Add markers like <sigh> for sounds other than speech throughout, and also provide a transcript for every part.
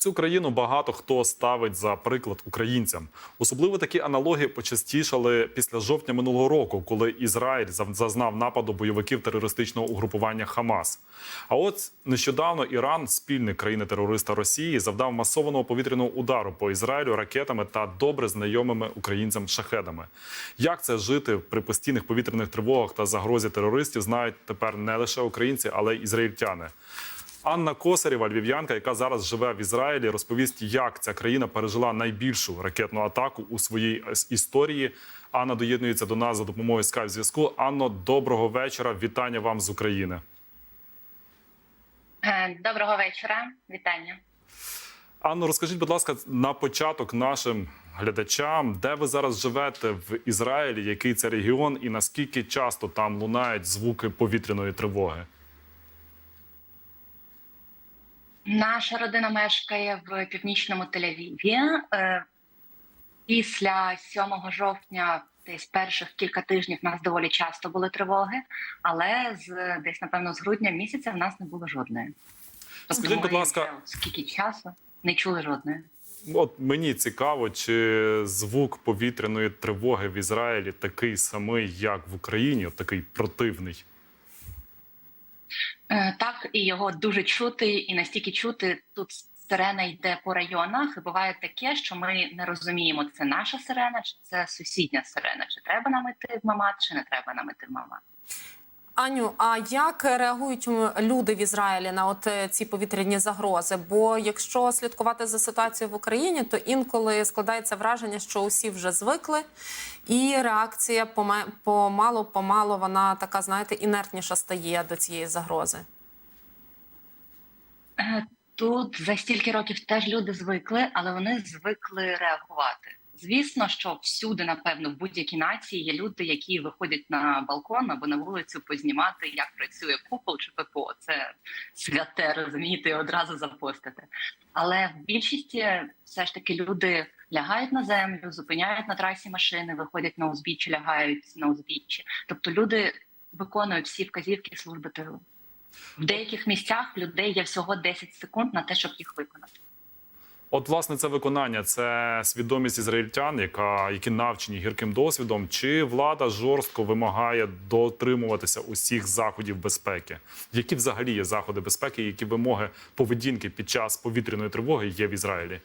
Цю країну багато хто ставить за приклад українцям. Особливо такі аналогії почастішали після жовтня минулого року, коли Ізраїль зазнав нападу бойовиків терористичного угрупування Хамас. А от нещодавно Іран, спільник країни-терориста Росії, завдав масованого повітряного удару по Ізраїлю ракетами та добре знайомими українцям шахедами. Як це жити при постійних повітряних тривогах та загрозі терористів, знають тепер не лише українці, але й ізраїльтяни. Анна Косарєва, львів'янка, яка зараз живе в Ізраїлі, розповість, як ця країна пережила найбільшу ракетну атаку у своїй історії. Анна доєднується до нас за допомогою скайп зв'язку. Анно, доброго вечора. Вітання вам з України. Е, Доброго вечора, вітання. Анно, розкажіть, будь ласка, на початок нашим глядачам, де ви зараз живете в Ізраїлі, який це регіон, і наскільки часто там лунають звуки повітряної тривоги? Наша родина мешкає в північному Тель-Авіві. Е, Після 7 жовтня, десь перших кілька тижнів, у нас доволі часто були тривоги, але з десь, напевно, з грудня місяця в нас не було жодної. Скажіть, будь ласка- скільки часу не чули жодної. От мені цікаво, чи звук повітряної тривоги в Ізраїлі такий самий, як в Україні, такий противний. Е, Так, і його дуже чути, і настільки чути тут сирена йде по районах. І буває таке, що ми не розуміємо, це наша сирена, чи це сусідня сирена. Чи треба нам іти в мамат, чи не треба нам іти в мамат. Аню, а як реагують люди в Ізраїлі на от е, ці повітряні загрози? Бо якщо слідкувати за ситуацією в Україні, то інколи складається враження, що усі вже звикли, і реакція помалу помалу вона така, знаєте, інертніша стає до цієї загрози. Е, Тут за стільки років теж люди звикли, але вони звикли реагувати. Звісно, що всюди, напевно, в будь-якій нації є люди, які виходять на балкон або на вулицю познімати, як працює купол чи ППО. Це святе, розумієте, одразу запостити. Але в більшості все ж таки люди лягають на землю, зупиняють на трасі машини, виходять на узбіччя, лягають на узбіччя. Тобто люди виконують всі вказівки служби тилу. В деяких місцях людей є всього 10 секунд на те, щоб їх виконати. От, власне, це виконання, це свідомість ізраїльтян, яка які навчені гірким досвідом, чи влада жорстко вимагає дотримуватися усіх заходів безпеки? Які взагалі є заходи безпеки, які вимоги поведінки під час повітряної тривоги є в Ізраїлі?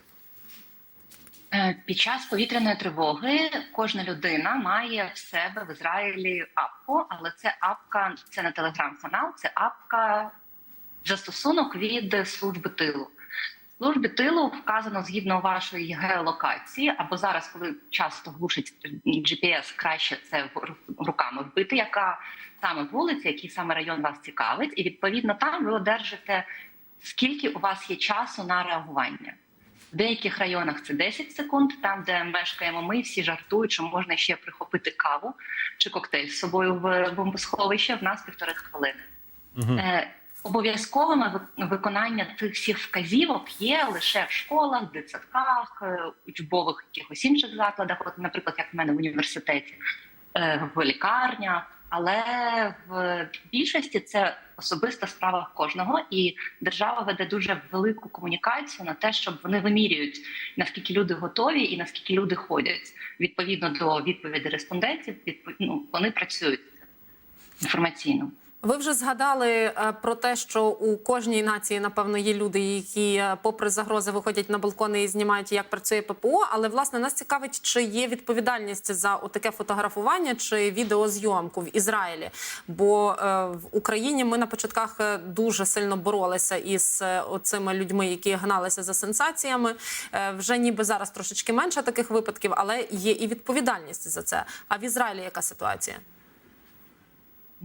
Е, Під час повітряної тривоги кожна людина має в себе в Ізраїлі апку, але це апка, це не телеграм-канал, це апка застосунок від служби тилу. Службі тилу вказано згідно вашої геолокації, або зараз, коли часто глушить GPS, краще це руками вбити, яка саме вулиця, який саме район вас цікавить, і відповідно там ви одержите скільки у вас є часу на реагування. В деяких районах це 10 секунд, там, де мешкаємо ми, всі жартують, що можна ще прихопити каву чи коктейль з собою в бомбосховище, в нас півтори хвилини. Е, Обов'язковим ви- виконання цих всіх вказівок є лише в школах, дитсадках, е, учбових якихось інших закладах, от, наприклад, як в мене в університеті, е, в лікарнях. Але в більшості це особиста справа кожного, і держава веде дуже велику комунікацію на те, щоб вони вимірюють наскільки люди готові і наскільки люди ходять. Відповідно до відповіді респондентів, відпо- ну, вони працюють інформаційно. Ви вже згадали е, про те, що у кожній нації, напевно, є люди, які, е, попри загрози, виходять на балкони і знімають, як працює ППО. Але власне нас цікавить, чи є відповідальність за таке фотографування чи відеозйомку в Ізраїлі. Бо е, в Україні ми на початках дуже сильно боролися із оцими людьми, які гналися за сенсаціями. Вже ніби зараз трошечки менше таких випадків, але є і відповідальність за це. А в Ізраїлі яка ситуація?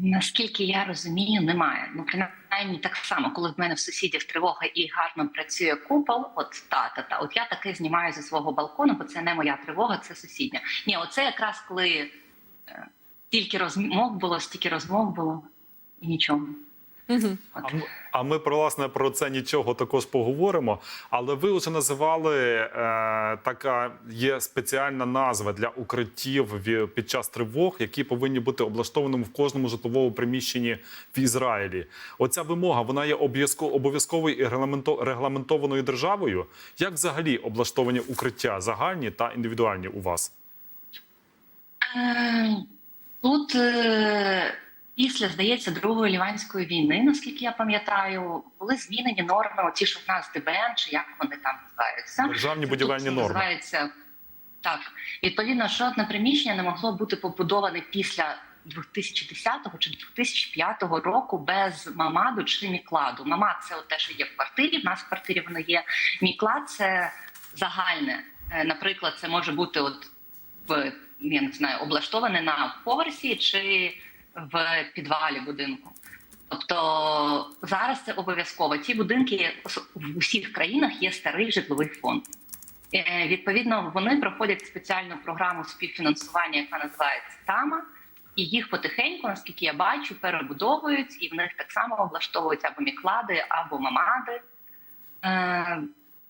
Наскільки я розумію, немає. Ну принаймні так само, коли в мене в сусідів тривога і гарно працює купол. От та та та. От я таке знімаю зі свого балкону, бо це не моя тривога, це сусідня. Ні, оце якраз коли е, стільки розмов було, стільки розмов було і нічого. От. А ми, а ми про власне про це нічого також поговоримо. Але ви вже називали е, така є спеціальна назва для укриттів під час тривог, які повинні бути облаштованими в кожному житловому приміщенні в Ізраїлі. Оця вимога вона є обов'язковою і регламентованою державою. Як взагалі облаштовані укриття загальні та індивідуальні у вас? Е, Тут е, після, здається, Другої Ліванської війни, наскільки я пам'ятаю, були змінені норми, ті, що в нас ДБН, чи як вони там називаються. Державні Це будівельні тут норми. Називається, так. Відповідно, жодне приміщення не могло бути побудоване після 2010 чи 2005 року без мамаду чи мікладу. Мамад це те, що є в квартирі. В нас в квартирі воно є. Міклад це загальне. Е, Наприклад, це може бути от в я не знаю, облаштоване на поверсі чи в підвалі будинку. Тобто зараз це обов'язково. Ті будинки в усіх країнах є старий житловий фонд. Е, Відповідно, вони проходять спеціальну програму співфінансування, яка називається ТАМА, і їх потихеньку, наскільки я бачу, перебудовують, і в них так само облаштовують або міклади, або мамади.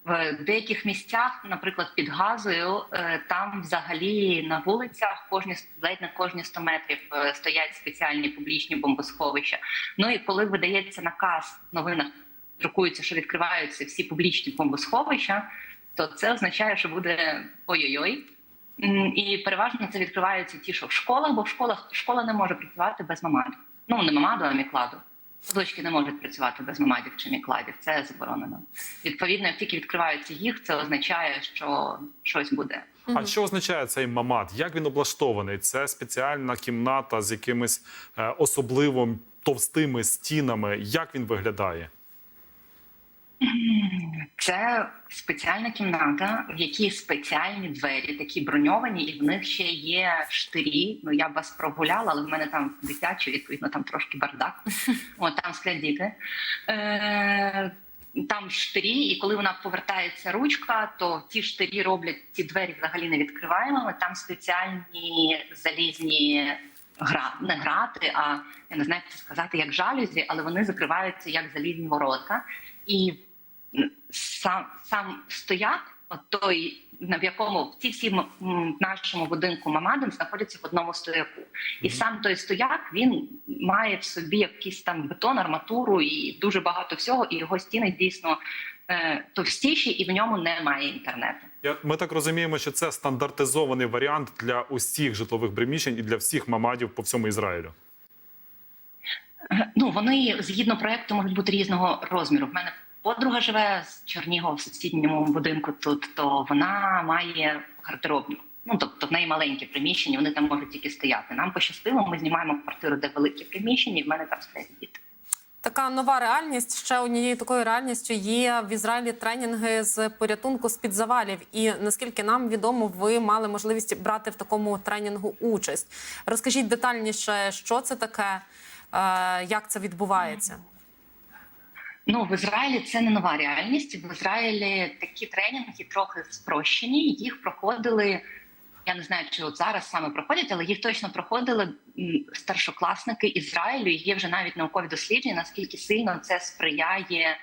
В деяких місцях, наприклад, під газою, е, там взагалі на вулицях кожні ледь на кожні 100 метрів е, стоять спеціальні публічні бомбосховища. Ну і коли видається наказ в новинах, друкується, що відкриваються всі публічні бомбосховища, то це означає, що буде ой-ой-ой. І переважно це відкриваються ті, що в школах, бо в школах школа не може працювати без мамаду. Ну не мамаду, а мікладу. Садочки не можуть працювати без мамадів чи мікладів. Це заборонено. Відповідно, як тільки відкриваються їх, це означає, що щось буде. А що означає цей мамат? Як він облаштований? Це спеціальна кімната з якимись е, особливим товстими стінами. Як він виглядає? Це спеціальна кімната, в якій спеціальні двері, такі броньовані, і в них ще є штирі. Ну я б вас прогуляла, але в мене там дитячі, відповідно, там трошки бардак. <laughs> От там сплять діти. Е, там штирі, і коли вона повертається ручка, то ті штирі роблять ці двері взагалі не відкриваємо. Там спеціальні залізні гра не грати, а я не знаю, як це сказати, як жалюзі, але вони закриваються як залізні ворота. І сам сам стояк, той, на в якому ці всі в нашому будинку мамадин знаходяться в одному стояку. І сам той стояк він має в собі якийсь там бетон, арматуру і дуже багато всього. І його стіни дійсно е, товстіші, і в ньому немає інтернету. Я- Ми так розуміємо, що це стандартизований варіант для усіх житлових приміщень і для всіх мамадів по всьому Ізраїлю. Е, Ну вони згідно проекту можуть бути різного розміру. В мене подруга живе з Чернігова в сусідньому будинку тут, то вона має гардеробну. Ну тобто в неї маленькі приміщення, вони там можуть тільки стояти. Нам пощастило, ми знімаємо квартиру, де великі приміщення, і в мене там стоять діти. Така нова реальність. Ще однією такою реальністю є в Ізраїлі тренінги з порятунку з під завалів. І наскільки нам відомо, ви мали можливість брати в такому тренінгу участь. Розкажіть детальніше, що це таке, е, як це відбувається. Ну в Ізраїлі це не нова реальність. В Ізраїлі такі тренінги трохи спрощені. Їх проходили. Я не знаю, чи от зараз саме проходять, але їх точно проходили старшокласники Ізраїлю. І Є вже навіть наукові дослідження, наскільки сильно це сприяє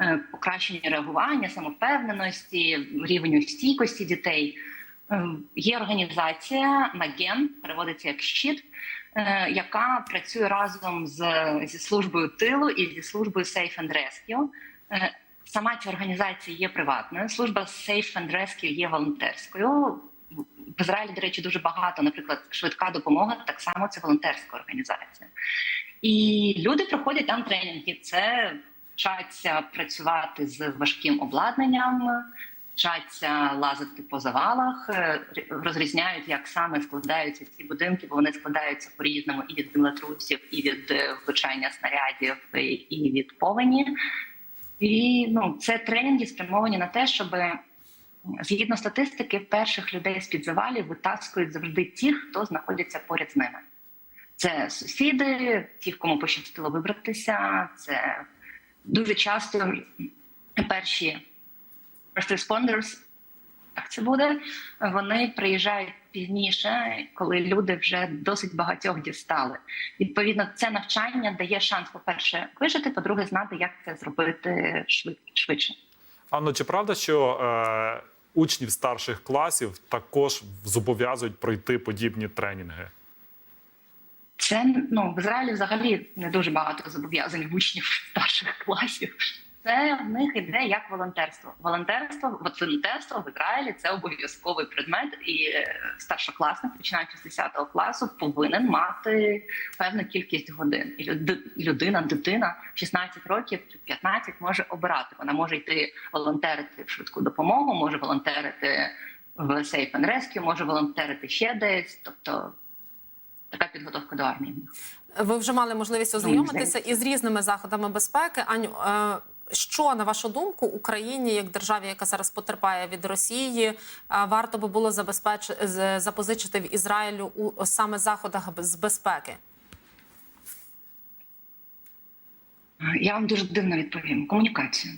е, покращенню реагування, самовпевненості, рівню стійкості дітей. Е, Є організація Маген, переводиться як щит, е, яка працює разом з зі службою тилу і зі службою Safe and Rescue. Е, Сама ця організація є приватною. Служба Safe and Rescue є волонтерською. В Ізраїлі, до речі, дуже багато, наприклад, швидка допомога, так само це волонтерська організація. І люди проходять там тренінги. Це вчаться працювати з важким обладнанням, вчаться лазити по завалах, е, розрізняють, як саме складаються ці будинки, бо вони складаються по-різному і від землетрусів, і від е, влучання снарядів, і- і від повені. І ну, це тренінги спрямовані на те, щоб згідно статистики, перших людей з під завалів витаскують завжди ті, хто знаходяться поряд з ними. Це сусіди, ті, кому пощастило вибратися. Це дуже часто перші first responders як це буде. Вони приїжджають пізніше, коли люди вже досить багатьох дістали. Відповідно, це навчання дає шанс, по-перше, вижити, по-друге, знати, як це зробити швидше. Анно, чи правда, що е, учнів старших класів також зобов'язують пройти подібні тренінги? Це ну в Ізраїлі взагалі не дуже багато зобов'язань учнів <laughs> старших класів. Це в них іде як волонтерство. Волонтерство, волонтерство в Ізраїлі це обов'язковий предмет, і е, старшокласник, починаючи з 10 класу, повинен мати певну кількість годин. І люд- людина, дитина 16 років чи 15 може обирати. Вона може йти волонтерити в швидку допомогу, може волонтерити в Safe and Rescue, може волонтерити ще десь. Тобто така підготовка до армії. Ви вже мали можливість Ну, ознайомитися із різними заходами безпеки. Аню, е, що на вашу думку Україні, як державі, яка зараз потерпає від Росії, е, варто би було забезпеч... запозичити в Ізраїлю у саме заходах з безпеки? Я вам дуже дивно відповім. Комунікацію.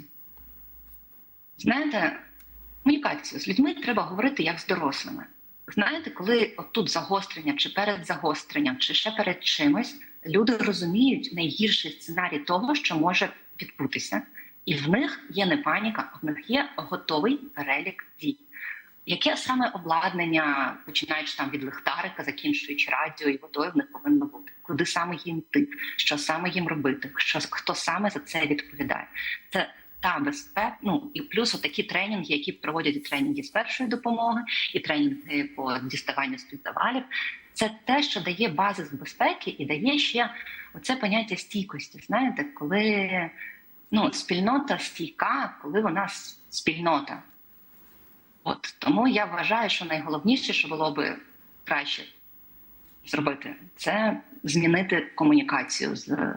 Знаєте, комунікацію з людьми треба говорити як з дорослими. Знаєте, коли отут загострення, чи перед загостренням, чи ще перед чимось, люди розуміють найгірший сценарій того, що може відбутися, і в них є не паніка, в них є готовий перелік дій. Яке саме обладнання, починаючи там від ліхтарика, закінчуючи радіо і водою, в них повинно бути? Куди саме їм йти? Що саме їм робити? Що хто саме за це відповідає? Це та безпека. Ну і плюс такі тренінги, які проводять і тренінги з першої допомоги, і тренінги по діставанню з-під завалів. Це те, що дає бази з безпеки, і дає ще оце поняття стійкості. Знаєте, коли ну спільнота стійка, коли вона спільнота. От тому я вважаю, що найголовніше, що було би краще зробити, це змінити комунікацію з,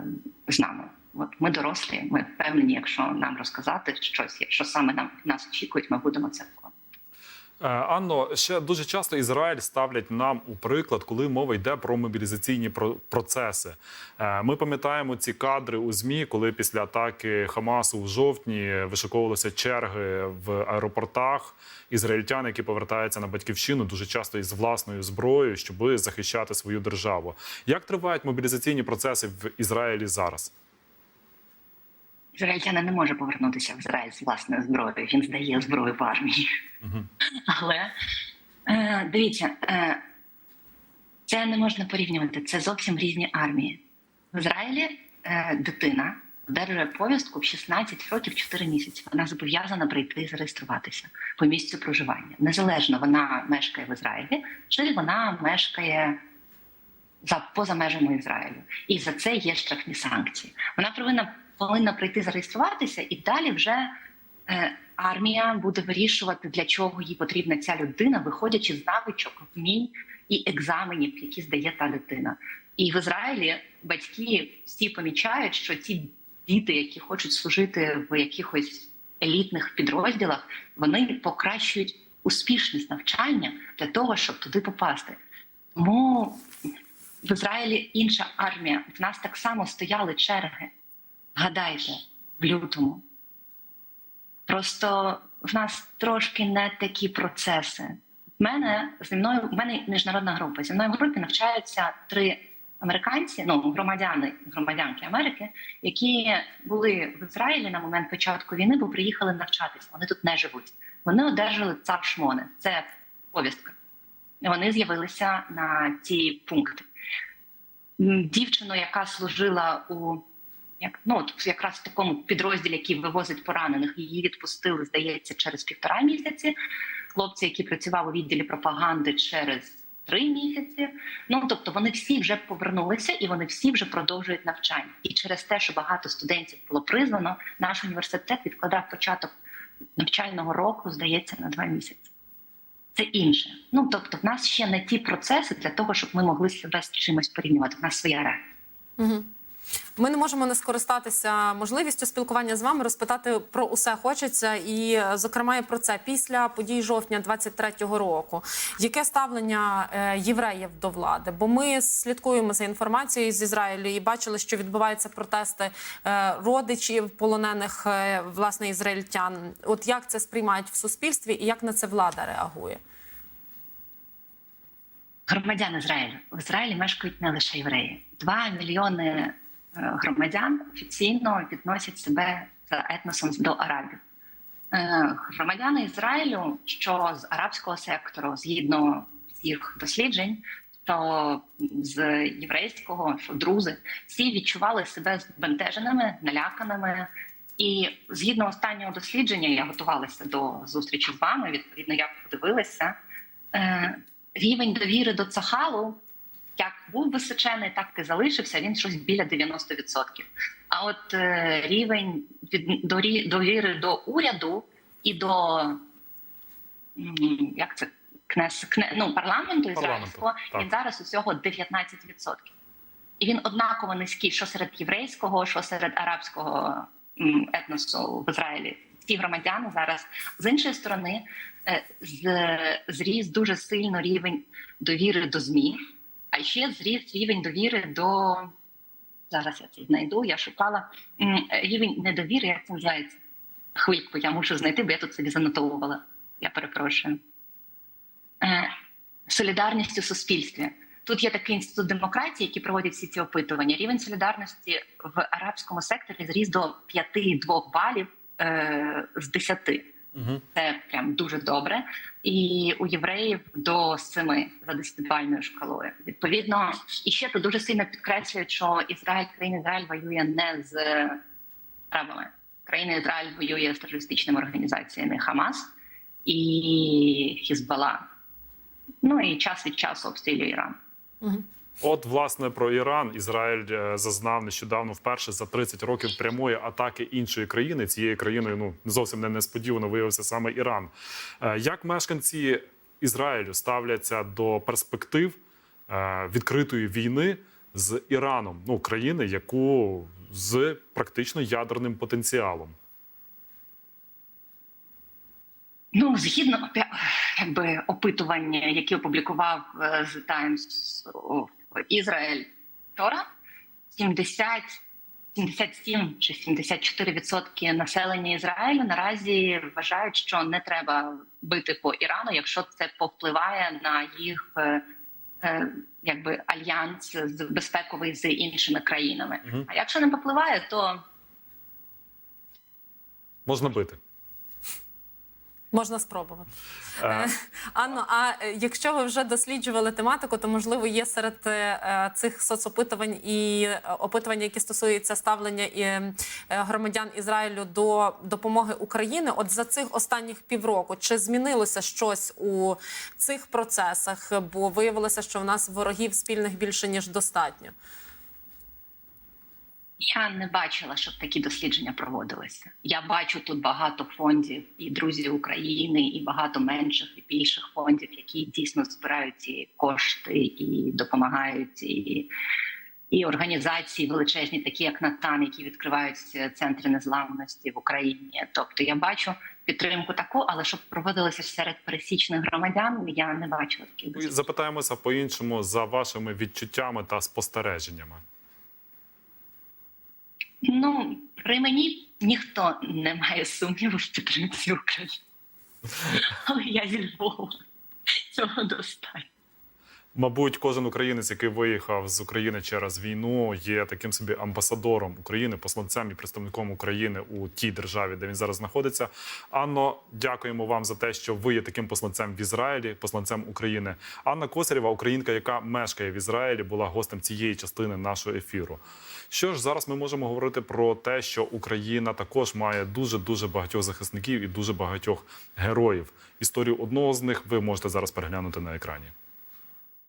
з нами. От ми дорослі, ми впевнені, якщо нам розказати щось, якщо саме нам нас очікують, ми будемо це виконувати. Е, Анно, ще дуже часто Ізраїль ставлять нам у приклад, коли мова йде про мобілізаційні про- процеси. Е, Ми пам'ятаємо ці кадри у змі, коли після атаки Хамасу в жовтні вишиковувалися черги в аеропортах. Ізраїльтяни, які повертаються на батьківщину, дуже часто із власною зброєю, щоб захищати свою державу. Як тривають мобілізаційні процеси в Ізраїлі зараз? Ізраїльтянин не може повернутися в Ізраїль з власною зброєю. Він здає зброю в армії. Мгм. Але е, дивіться, е, це не можна порівнювати. Це зовсім різні армії. В Ізраїлі е, дитина одержує повістку в 16 років 4 місяці. Вона зобов'язана прийти і зареєструватися по місцю проживання. Незалежно вона мешкає в Ізраїлі, чи вона мешкає за поза межами Ізраїлю. І за це є штрафні санкції. Вона повинна повинна прийти зареєструватися, і далі вже е, армія буде вирішувати, для чого їй потрібна ця людина, виходячи з навичок, вмінь і екзаменів, які здає та дитина. І в Ізраїлі батьки всі помічають, що ті діти, які хочуть служити в якихось елітних підрозділах, вони покращують успішність навчання для того, щоб туди попасти. Тому в Ізраїлі інша армія. В нас так само стояли черги. Гадайте, в лютому. Просто в нас трошки не такі процеси. В мене зі мною в мене міжнародна група. Зі мною в групі навчаються три американці, ну громадяни, громадянки Америки, які були в Ізраїлі на момент початку війни, бо приїхали навчатися. Вони тут не живуть. Вони одержали цар шмони. Це повістка. Вони з'явилися на ці пункти. Дівчину, яка служила у як ну от якраз в такому підрозділі, який вивозить поранених, її відпустили, здається, через півтора місяці. Хлопці, які працювали у відділі пропаганди через три місяці. Ну тобто вони всі вже повернулися і вони всі вже продовжують навчання. І через те, що багато студентів було призвано, наш університет відкладав початок навчального року, здається, на два місяці. Це інше. Ну тобто, в нас ще не ті процеси для того, щоб ми могли себе з чимось порівнювати. В нас своя реальність. Угу. Ми не можемо не скористатися можливістю спілкування з вами, розпитати про усе хочеться, і е, зокрема і про це після подій жовтня 23-го року. Яке ставлення е, євреїв до влади? Бо ми слідкуємо за інформацією з Ізраїлю і бачили, що відбуваються протести е, родичів полонених власне ізраїльтян. От як це сприймають в суспільстві, і як на це влада реагує? Громадян Ізраїлю в Ізраїлі мешкають не лише євреї. Два мільйони громадян офіційно відносять себе за етносом до арабів. Е, Громадяни Ізраїлю, що з арабського сектору, згідно всіх досліджень, то з єврейського, що друзи, всі відчували себе збентеженими, наляканими. І згідно останнього дослідження, я готувалася до зустрічі з вами. Відповідно, я подивилася. Е, рівень довіри до Цахалу як був височений, так і залишився. Він щось біля 90%. А от е, рівень від довіри до уряду і до як це кнес, кне, ну, парламенту ізраїльського він зараз усього 19%. І він однаково низький, що серед єврейського, що серед арабського етносу в Ізраїлі. Ці громадяни зараз з іншої сторони е, зріс дуже сильно рівень довіри до ЗМІ, а ще зріс рівень довіри до зараз. Я це знайду. Я шукала рівень недовіри, як це називається. Хвильку, я мушу знайти, бо я тут собі занотовувала. Я перепрошую. Е, Солідарність у суспільстві. Тут є такий інститут демократії, який проводить всі ці опитування. Рівень солідарності в арабському секторі зріс до 5,2 балів е, з 10. Угу. Це прям дуже добре. І у євреїв до 7 за 10-бальною шкалою. Відповідно, і ще тут дуже сильно підкреслюють, що Ізраїль, країна Ізраїль воює не з арабами. Країна Ізраїль воює з терористичними організаціями Хамас і Хізбалла. Ну і час від часу обстрілює Іран. Мгм. От, власне, про Іран Ізраїль е, зазнав нещодавно вперше за 30 років прямої атаки іншої країни. Цією країною ну зовсім не несподівано виявився саме Іран. Е, Як мешканці Ізраїлю ставляться до перспектив е, відкритої війни з Іраном, ну країни, яку з практично ядерним потенціалом? Ну, згідно якби опитування, яке опублікував The Times of Ізраїль вчора, 70, 77 чи 74 відсотки населення Ізраїлю наразі вважають, що не треба бити по Ірану, якщо це повпливає на їх е, е, якби альянс з безпековий з іншими країнами. Мгм. А якщо не попливає, то Можна бити. Можна спробувати. Е, Анно, а е, якщо ви вже досліджували тематику, то можливо є серед е, цих соцопитувань і опитувань, які стосуються ставлення і, е, громадян Ізраїлю до допомоги України. От за цих останніх півроку чи змінилося щось у цих процесах? Бо виявилося, що в нас ворогів спільних більше ніж достатньо. Я не бачила, щоб такі дослідження проводилися. Я бачу тут багато фондів і друзі України, і багато менших і більших фондів, які дійсно збирають ці кошти і допомагають і. І організації величезні, такі як Натан, які відкривають центри незламності в Україні. Тобто я бачу підтримку таку, але щоб проводилося серед пересічних громадян, я не бачила таких запитаємося по-іншому за вашими відчуттями та спостереженнями. Ну при мені ніхто не має сумніву в підтримці України. Але я зі Львова. Цього достатньо. Мабуть, кожен українець, який виїхав з України через війну, є таким собі амбасадором України, посланцем і представником України у тій державі, де він зараз знаходиться. Анно, дякуємо вам за те, що ви є таким посланцем в Ізраїлі, посланцем України. Анна Косарєва, українка, яка мешкає в Ізраїлі, була гостем цієї частини нашого ефіру. Що ж, зараз ми можемо говорити про те, що Україна також має дуже дуже багатьох захисників і дуже багатьох героїв. Історію одного з них ви можете зараз переглянути на екрані.